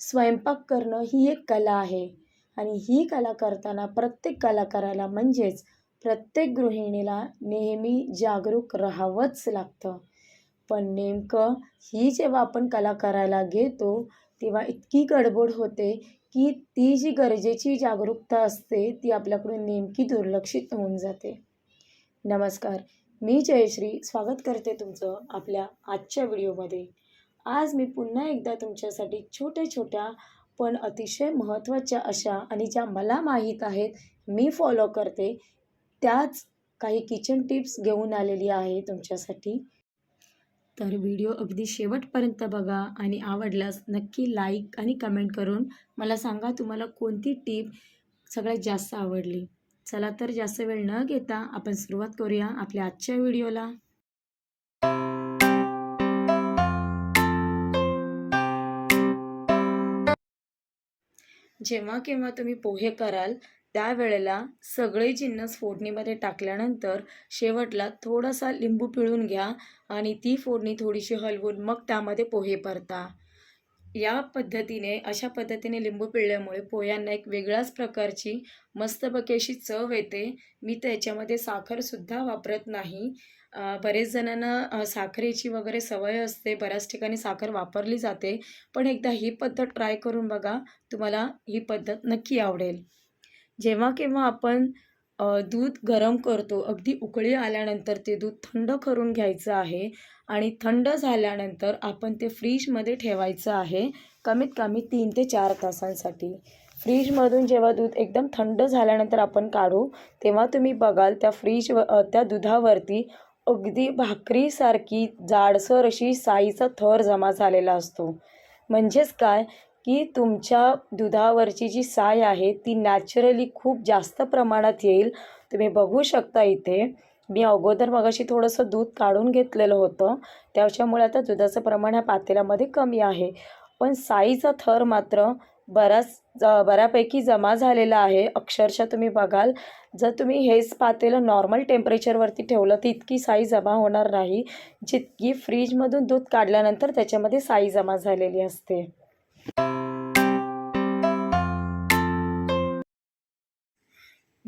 स्वयंपाक करणं ही एक कला आहे. आणि ही कला करताना प्रत्येक कलाकाराला म्हणजेच प्रत्येक गृहिणीला नेहमी जागरूक राहावंच लागतं. पण नेमकं ही जेव्हा आपण कला करायला घेतो तेव्हा इतकी गडबड होते की ती जी गरजेची जागरूकता असते ती आपल्याकडून नेमकी दुर्लक्षित होऊन जाते. नमस्कार मी जयश्री. स्वागत करते तुमचं आपल्या आजच्या व्हिडिओमध्ये. आज मी पुन्हा एकदा तुमच्यासाठी छोट्या छोट्या पण अतिशय महत्त्वाच्या अशा आणि ज्या मला माहीत आहेत मी फॉलो करते. त्याच काही किचन टिप्स घेऊन आलेली आहे तुमच्यासाठी. तर व्हिडिओ अगदी शेवटपर्यंत बघा आणि आवडल्यास नक्की लाईक आणि कमेंट करून मला सांगा तुम्हाला कोणती टीप सगळ्यात जास्त आवडली. चला तर जास्त वेळ न घेता आपण सुरुवात करूया आपल्या आजच्या व्हिडिओला जेव्हा केव्हा तुम्ही पोहे कराल त्यावेळेला सगळे जिन्नस फोडणीमध्ये टाकल्यानंतर शेवटला थोडासा लिंबू पिळून घ्या आणि ती फोडणी थोडीशी हलवून मग त्यामध्ये पोहे परता या पद्धतीने अशा पद्धतीने लिंबू पिळल्यामुळे पोह्यांना एक वेगळ्याच प्रकारची मस्तपैकी अशी चव येते. मी त्याच्यामध्ये साखरसुद्धा वापरत नाही. बरेच जणांना साखरेची वगैरे सवय असते. बऱ्याच ठिकाणी साखर वापरली जाते. पण एकदा ही पद्धत ट्राय करून बघा. तुम्हाला ही पद्धत नक्की आवडेल. जेव्हा केव्हा आपण दूध गरम करतो. अगदी उकळी आल्यानंतर ते दूध थंड करून घ्यायचं आहे आणि थंड झाल्यानंतर आपण ते फ्रीजमध्ये ठेवायचं आहे कमीत कमी तीन ते चार तासांसाठी. फ्रीजमधून जेव्हा दूध एकदम थंड झाल्यानंतर आपण काढू तेव्हा तुम्ही बघाल त्या फ्रीज त्या दुधावरती अगदी भाकरीसारखी जाडसर अशी साईचा थर जमा झालेला असतो. म्हणजेच काय? की तुमच्या दुधावरची जी साय आहे ती नॅचरली खूप जास्त प्रमाणात येईल. तुम्ही बघू शकता इथे मी अगोदर मगाशी थोडंसं दूध काढून घेतलेलं होतं. त्याच्यामुळे आता दुधाचं प्रमाण ह्या पातेल्यामध्ये कमी आहे. पण साईचा थर मात्र बराच ज- बऱ्यापैकी जमा झालेला आहे. अक्षरशः तुम्ही बघाल जर तुम्ही हेच पातेलं नॉर्मल टेम्परेचरवरती ठेवलं तर इतकी साई जमा होणार नाही. जितकी फ्रीजमधून दूध काढल्यानंतर त्याच्यामध्ये साई जमा झालेली असते.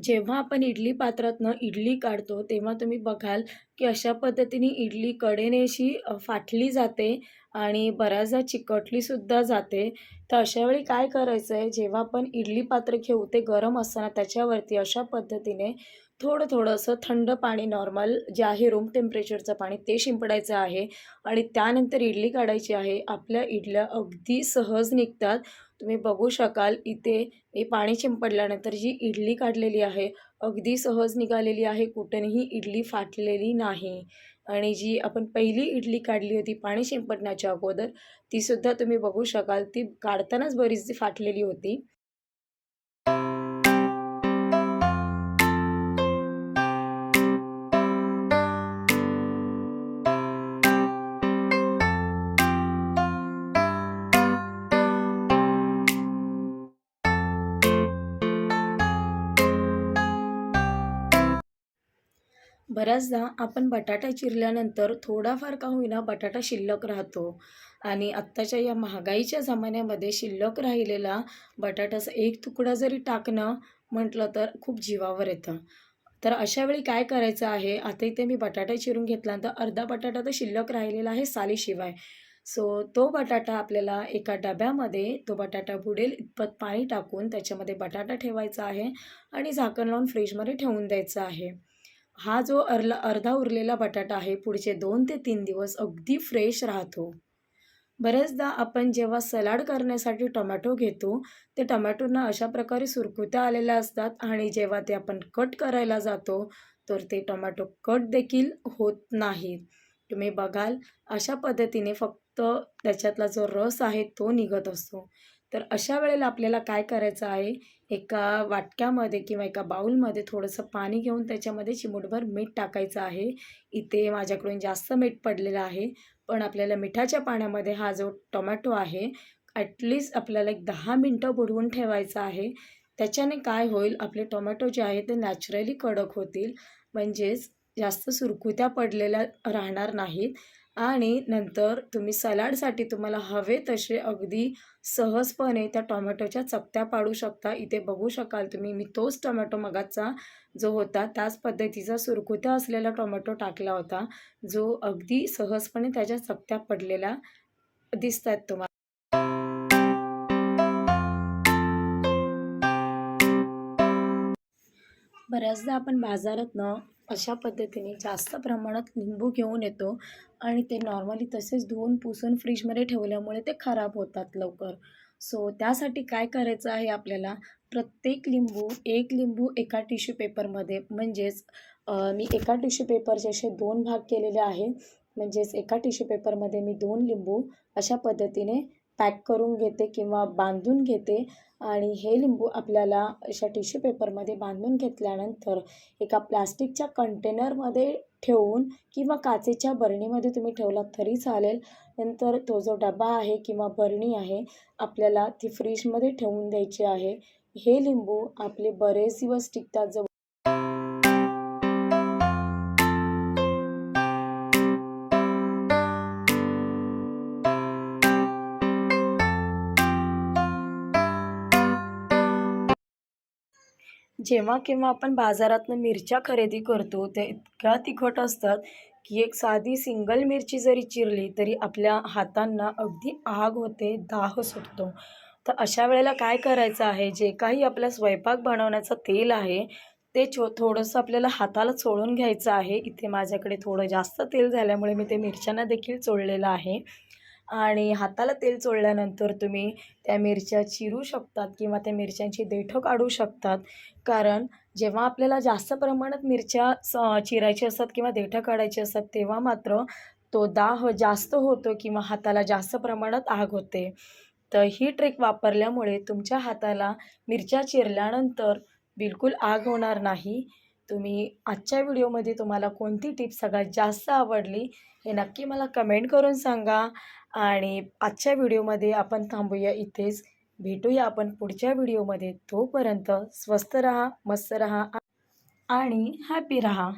जेव्हा आपण इडली पात्रातनं इडली काढतो तेव्हा तुम्ही बघाल की अशा पद्धतीने इडली कडेने अशी फाटली जाते आणि बऱ्याचदा चिकटलीसुद्धा जाते. तर अशा वेळी काय करायचं आहे जेव्हा आपण इडली पात्र घेऊ ते गरम असताना त्याच्यावरती अशा पद्धतीने थोडं थोडंसं थंड पाणी नॉर्मल जे आहे रूम टेम्परेचरचं पाणी ते शिंपडायचं आहे आणि त्यानंतर इडली काढायची आहे. आपल्या इडल्या अगदी सहज निघतात. तुम्ही बघू शकाल इथे मी पाणी शिंपडल्यानंतर जी इडली काढलेली आहे अगदी सहज निघालेली आहे. कुठेही इडली फाटलेली नाही. आणि जी आपण पहिली इडली काढली होती पाणी शिंपडण्याच्या अगोदर तीसुद्धा तुम्ही बघू शकाल. ती काढतानाच बरीचशी फाटलेली होती. बऱ्याचदा आपण बटाटा चिरल्यानंतर थोडाफार का होईना बटाटा शिल्लक राहतो. आणि आत्ताच्या या महागाईच्या जमान्यामध्ये शिल्लक राहिलेला बटाट्याचा एक तुकडा जरी टाकणं म्हटलं तर खूप जीवावर येतं. तर अशा वेळी काय करायचं आहे? आता इथे मी बटाटा चिरून घेतल्यानंतर अर्धा बटाटा तर शिल्लक राहिलेला आहे सालीशिवाय. सो तो बटाटा आपल्याला एका डब्यामध्ये तो बटाटा बुडेल इतपत पाणी टाकून त्याच्यामध्ये बटाटा ठेवायचा आहे आणि झाकण लावून फ्रीजमध्ये ठेवून द्यायचा आहे. हा जो अर्ला अर्धा उरलेला बटाटा आहे पुढचे दोन ते तीन दिवस अगदी फ्रेश राहतो. बऱ्याचदा आपण जेव्हा सलाड करण्यासाठी टोमॅटो घेतो ते टोमॅटोना अशा प्रकारे सुरकुत्या आलेल्या असतात आणि जेव्हा ते आपण कट करायला जातो तर ते टोमॅटो कट देखील होत नाहीत. तुम्ही बघाल अशा पद्धतीने फक्त त्याच्यातला जो रस आहे तो निघत असतो. तर अशा वेळेला आपल्याला काय करायचं आहे? एका वाटक्यामध्ये किंवा एका बाऊलमध्ये थोडंसं पाणी घेऊन त्याच्यामध्ये चिमूटभर मीठ टाकायचं आहे. इथे माझ्याकडून जास्त मीठ पडलेलं आहे. पण आपल्याला मिठाच्या पाण्यामध्ये हा जो टोमॅटो आहे ॲटलिस्ट आपल्याला एक दहा मिनटं बुडवून ठेवायचं आहे. त्याच्याने काय होईल? आपले टोमॅटो जे आहे ते नॅचरली कडक होतील. म्हणजेच जास्त सुरकुत्या पडलेल्या राहणार नाहीत. आणि नंतर तुम्ही सलाडसाठी तुम्हाला हवे तसे अगदी सहजपणे त्या टोमॅटोच्या चकत्या पाडू शकता. इथे बघू शकाल तुम्ही मी तोच टोमॅटो मगाचा जो होता त्याच पद्धतीचा सुरकुत्या असलेला टोमॅटो टाकला होता जो अगदी सहजपणे त्याच्या चकत्या पडलेल्या दिसत आहेत तुम्हाला बऱ्याचदा आपण बाजारातनं अशा पद्धतीने जास्त प्रमाणात लिंबू घेऊन येतो आणि ते नॉर्मली तसेच धुवून पुसून फ्रीजमध्ये ठेवल्यामुळे ते खराब होतात लवकर. सो त्यासाठी काय करायचं आहे आपल्याला? प्रत्येक लिंबू एक लिंबू एका टिश्यू पेपरमध्ये म्हणजेच मी एका टिश्यू पेपरचे असे दोन भाग केलेले आहे म्हणजेच एका टिश्यू पेपरमध्ये मी दोन लिंबू अशा पद्धतीने पॅक करून घेते किंवा बांधून घेते. आणि हे लिंबू आपल्याला अशा टिश्यू पेपरमध्ये बांधून घेतल्यानंतर एका प्लास्टिकच्या कंटेनरमध्ये ठेवून किंवा काचेच्या बरणीमध्ये तुम्ही ठेवलात तरी चालेल. नंतर तो जो डबा आहे किंवा बरणी आहे आपल्याला ती फ्रीजमध्ये ठेवून द्यायची आहे. हे लिंबू आपले बरेच दिवस टिकतात. जवळ जेव्हा केव्हा आपण बाजारातनं मिरच्या खरेदी करतो त्या इतक्या तिखट असतात की एक साधी सिंगल मिरची जरी चिरली तरी आपल्या हातांना अगदी आग होते दाह सुटतो. तर अशा वेळेला काय करायचं आहे? जे काही आपला स्वयंपाक बनवण्याचं तेल आहे ते छो थोडंसं आपल्याला हाताला चोळून घ्यायचं आहे. इथे माझ्याकडे थोडं जास्त तेल झाल्यामुळे मी ते मिरच्यांना देखील चोळलेलं आहे. आणि हाताला तेल चोळल्यानंतर तुम्ही त्या मिरच्या चिरू शकतात किंवा त्या मिरच्यांची देठं काढू शकतात. कारण जेव्हा आपल्याला जास्त प्रमाणात मिरच्या स चिरायच्या असतात किंवा देठं काढायची असतात तेव्हा मात्र तो दाह जास्त होतो किंवा हाताला जास्त प्रमाणात आग होते. तर ही ट्रिक वापरल्यामुळे तुमच्या हाताला मिरच्या चिरल्यानंतर बिलकुल आग होणार नाही. तुम्ही आजच्या व्हिडिओमध्ये तुम्हाला कोणती टिप सगळ्यात जास्त आवडली हे नक्की मला कमेंट करून सांगा. आणि आजच्या व्हिडिओमध्ये आपण थांबूया इथेच. भेटूया आपण पुढच्या व्हिडिओमध्ये. तोपर्यंत स्वस्त रहा मस्त रहा आणि हॅपी रहा.